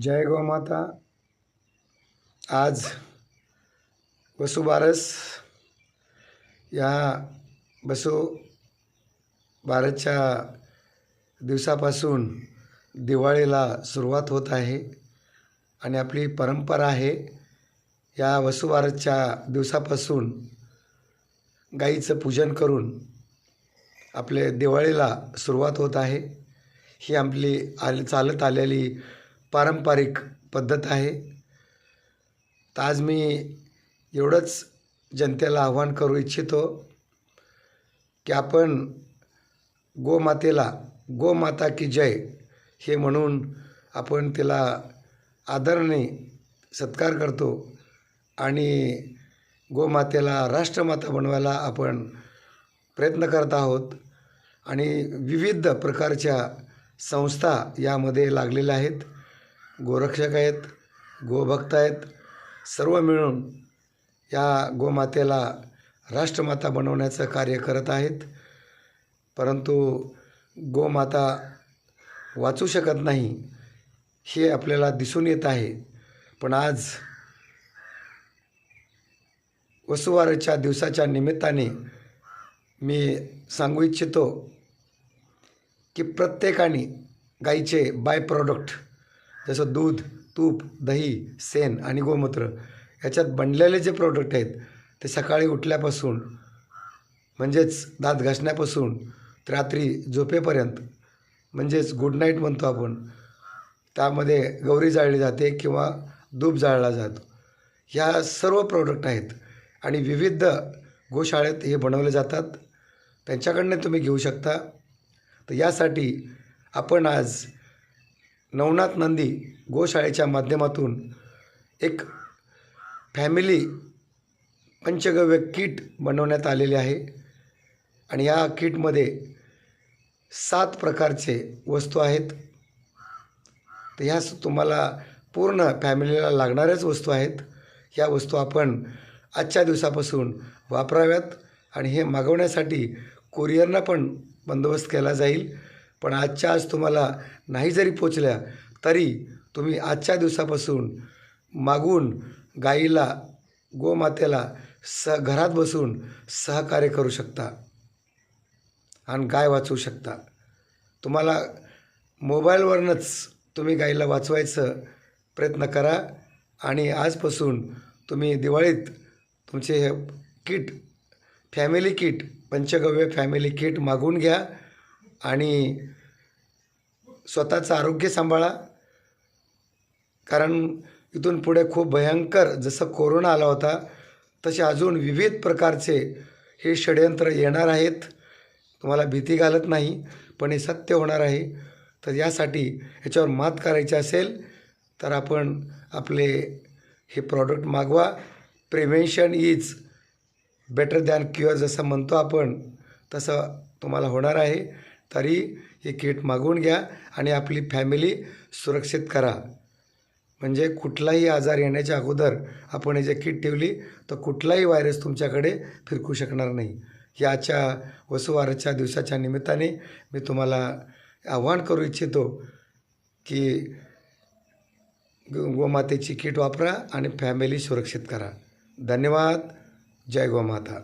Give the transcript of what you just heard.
जय गोमाता आज वसुबारस या बसू बारसच्या दिवसापासून दिवाळीला सुरुवात होत आहे आणि आपली परंपरा आहे या वसुबारसच्या दिवसापासून गाईचं पूजन करून आपले दिवाळीला सुरुवात होत आहे. ही आपली आल चालत आलेली पारंपरिक पद्धत आहे. तर आज मी एवढंच जनतेला आव्हान करू इच्छितो की आपण गोमातेला गोमाता की जय हे म्हणून आपण तिला आदरणे सत्कार करतो आणि गोमातेला राष्ट्रमाता बनवायला आपण प्रयत्न करत आहोत आणि विविध प्रकारच्या संस्था यामध्ये लागलेल्या आहेत. गोरक्षक आहेत गोभक्त आहेत सर्व मिळून या गोमातेला राष्ट्रमाता बनवण्याचं कार्य करत आहेत. परंतु गोमाता वाचू शकत नाही हे आपल्याला दिसून येत आहे. पण आज वसुवारच्या दिवसाच्या निमित्ताने मी सांगू इच्छितो की प्रत्येकाने गाईचे बाय प्रॉडक्ट जसं दूध तूप दही सेन आणि गोमूत्र याच्यात बनलेले जे प्रोडक्ट आहेत ते सकाळी उठल्यापासून म्हणजेच दात घासण्यापासून रात्री झोपेपर्यंत म्हणजेच गुड नाईट म्हणतो आपण त्यामध्ये गौरी जाळली जाते किंवा धूप जाळला जातो. ह्या सर्व प्रोडक्ट आहेत आणि विविध गोशाळेत हे बनवले जातात. त्यांच्याकडनं तुम्ही घेऊ शकता. तर यासाठी आपण आज नवनाथ नंदी गोशाळेच्या माध्यमातून एक फॅमिली पंचगव्य किट बनवण्यात आलेले आहे. आणि या किटमध्ये सात प्रकारचे वस्तू आहेत. तर ह्या तुम्हाला पूर्ण फॅमिलीला लागणाऱ्याच वस्तू आहेत. ह्या वस्तू आपण आजच्या दिवसापासून वापराव्यात आणि हे मागवण्यासाठी कुरिअरनं पण बंदोबस्त केला जाईल. पण आजच्या आज तुम्हाला नाही जरी पोचल्या तरी तुम्ही आजच्या दिवसापासून मागून गाईला गोमातेला स घरात बसून सहकार्य करू शकता आणि गाय वाचवू शकता. तुम्हाला मोबाईलवरनंच तुम्ही गाईला वाचवायचं प्रयत्न करा आणि आजपासून तुम्ही दिवाळीत तुमचे हे किट फॅमिली किट पंचगव्य फॅमिली किट मागून घ्या. आणि स्वतःचं आरोग्य सांभाळा. कारण इथून पुढे खूप भयंकर जसं कोरोना आला होता तसे अजून विविध प्रकारचे हे षडयंत्र येणार आहेत. तुम्हाला भीती घालत नाही पण हे सत्य होणार आहे. तर यासाठी ह्याच्यावर मात करायची असेल तर आपण आपले हे product मागवा. Prevention is better than cure जसं म्हणतो आपण तसं तुम्हाला होणार आहे. तरी हे किट मागवून घ्या आणि आपली फॅमिली सुरक्षित करा. म्हणजे कुठलाही आजार येण्याच्या अगोदर आपण हे जे किट ठेवली तर कुठलाही व्हायरस तुमच्याकडे फिरकू शकणार नाही. याच्या वसुवाराच्या वसुवारच्या दिवसाच्या निमित्ताने मी तुम्हाला आव्हान करू इच्छितो की गोमातेची किट वापरा आणि फॅमिली सुरक्षित करा. धन्यवाद. जय गोमाता